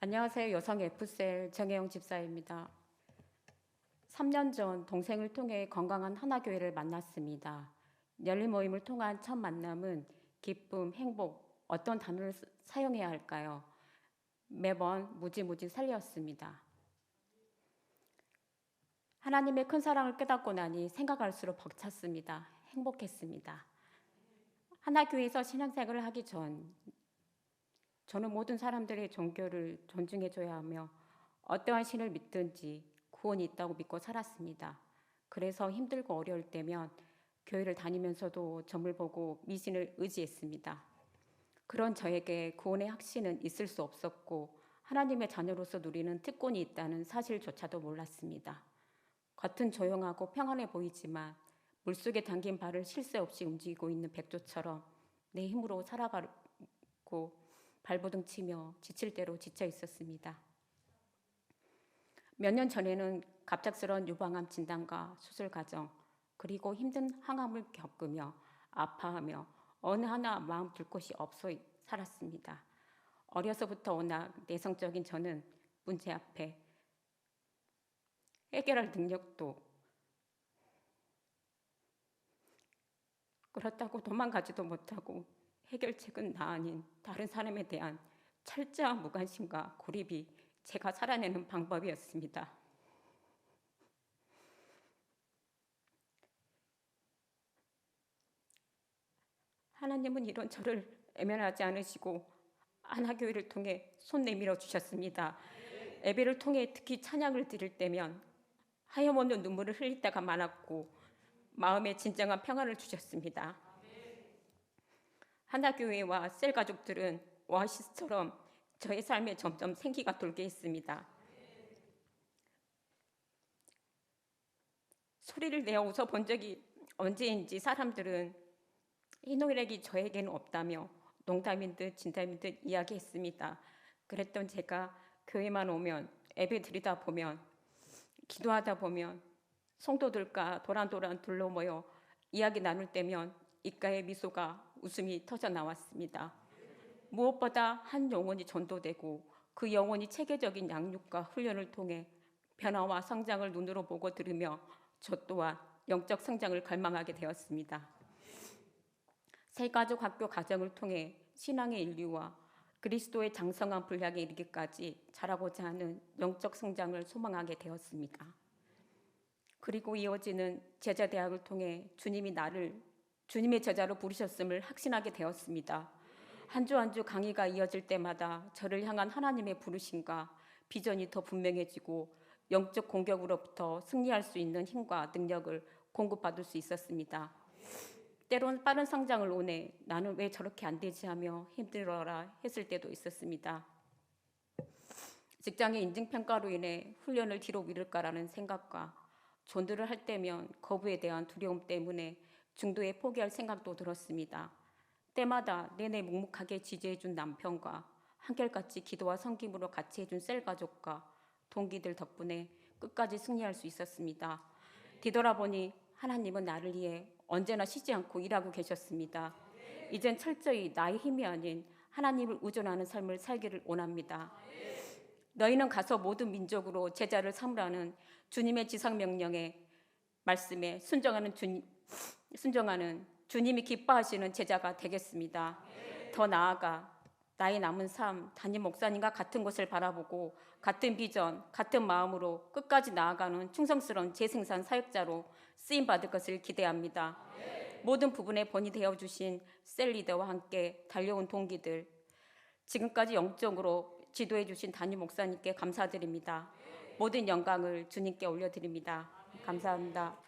안녕하세요. 여성 F셀 정혜영 집사입니다. 3년 전 동생을 통해 건강한 하나교회를 만났습니다. 열린 모임을 통한 첫 만남은 기쁨, 행복, 어떤 단어를 쓰- 사용해야 할까요? 매번 무지무지 살렸습니다. 하나님의 큰 사랑을 깨닫고 나니 생각할수록 벅찼습니다. 행복했습니다. 하나교회에서 신앙생활을 하기 전 저는 모든 사람들의 종교를 존중해줘야 하며 어떠한 신을 믿든지 구원이 있다고 믿고 살았습니다. 그래서 힘들고 어려울 때면 교회를 다니면서도 점을 보고 미신을 의지했습니다. 그런 저에게 구원의 확신은 있을 수 없었고 하나님의 자녀로서 누리는 특권이 있다는 사실조차도 몰랐습니다. 겉은 조용하고 평안해 보이지만 물속에 담긴 발을 쉴새 없이 움직이고 있는 백조처럼 내 힘으로 살아가고 발버둥 치며 지칠 대로 지쳐 있었습니다. 몇 년 전에는 갑작스러운 유방암 진단과 수술 과정, 그리고 힘든 항암을 겪으며 아파하며 어느 하나 마음 둘 곳이 없어 살았습니다. 어려서부터 워낙 내성적인 저는 문제 앞에 해결할 능력도 그렇다고 도망가지도 못하고 해결책은 나 아닌 다른 사람에 대한 철저한 무관심과 고립이 제가 살아내는 방법이었습니다. 하나님은 이런 저를 애면하지 않으시고 하나교회를 통해 손 내밀어 주셨습니다. 예배를 통해 특히 찬양을 드릴 때면 하염없는 눈물을 흘릴 때가 많았고 마음에 진정한 평안을 주셨습니다. 하나교회와 셀 가족들은 오아시스처럼 저의 삶에 점점 생기가 돌게 했습니다. 소리를 내어 웃어 본 적이 언제인지 사람들은 희노애락이 저에게는 없다며 농담인 듯 진담인 듯 이야기했습니다. 그랬던 제가 교회만 오면 예배 드리다 보면 기도하다 보면 성도들과 도란도란 둘러 모여 이야기 나눌 때면 입가에 미소가 웃음이 터져 나왔습니다. 무엇보다 한 영혼이 전도되고 그 영혼이 체계적인 양육과 훈련을 통해 변화와 성장을 눈으로 보고 들으며 저 또한 영적 성장을 갈망하게 되었습니다. 새가족 학교 과정을 통해 신앙의 인류와 그리스도의 장성한 분량에 이르기까지 자라고자 하는 영적 성장을 소망하게 되었습니다. 그리고 이어지는 제자 대학을 통해 주님이 나를 주님의 제자로 부르셨음을 확신하게 되었습니다. 한 주 한 주 강의가 이어질 때마다 저를 향한 하나님의 부르심과 비전이 더 분명해지고 영적 공격으로부터 승리할 수 있는 힘과 능력을 공급받을 수 있었습니다. 때론 빠른 성장을 원해 나는 왜 저렇게 안 되지 하며 힘들어라 했을 때도 있었습니다. 직장의 인증평가로 인해 훈련을 뒤로 미룰까라는 생각과 존들을 할 때면 거부에 대한 두려움 때문에 중도에 포기할 생각도 들었습니다. 때마다 내내 묵묵하게 지지해준 남편과 한결같이 기도와 섬김으로 같이 해준 셀 가족과 동기들 덕분에 끝까지 승리할 수 있었습니다. 뒤돌아보니 하나님은 나를 위해 언제나 쉬지 않고 일하고 계셨습니다. 이젠 철저히 나의 힘이 아닌 하나님을 의존하는 삶을 살기를 원합니다. 너희는 가서 모든 민족으로 제자를 삼으라는 주님의 지상 명령에 말씀에 순종하는 주 순종하는 주님이 기뻐하시는 제자가 되겠습니다. 더 나아가 나의 남은 삶 담임 목사님과 같은 곳을 바라보고 같은 비전, 같은 마음으로 끝까지 나아가는 충성스러운 재생산 사역자로 쓰임 받을 것을 기대합니다. 모든 부분에 본이 되어 주신 셀 리더와 함께 달려온 동기들 지금까지 영적으로 지도해 주신 담임 목사님께 감사드립니다. 모든 영광을 주님께 올려드립니다. 감사합니다.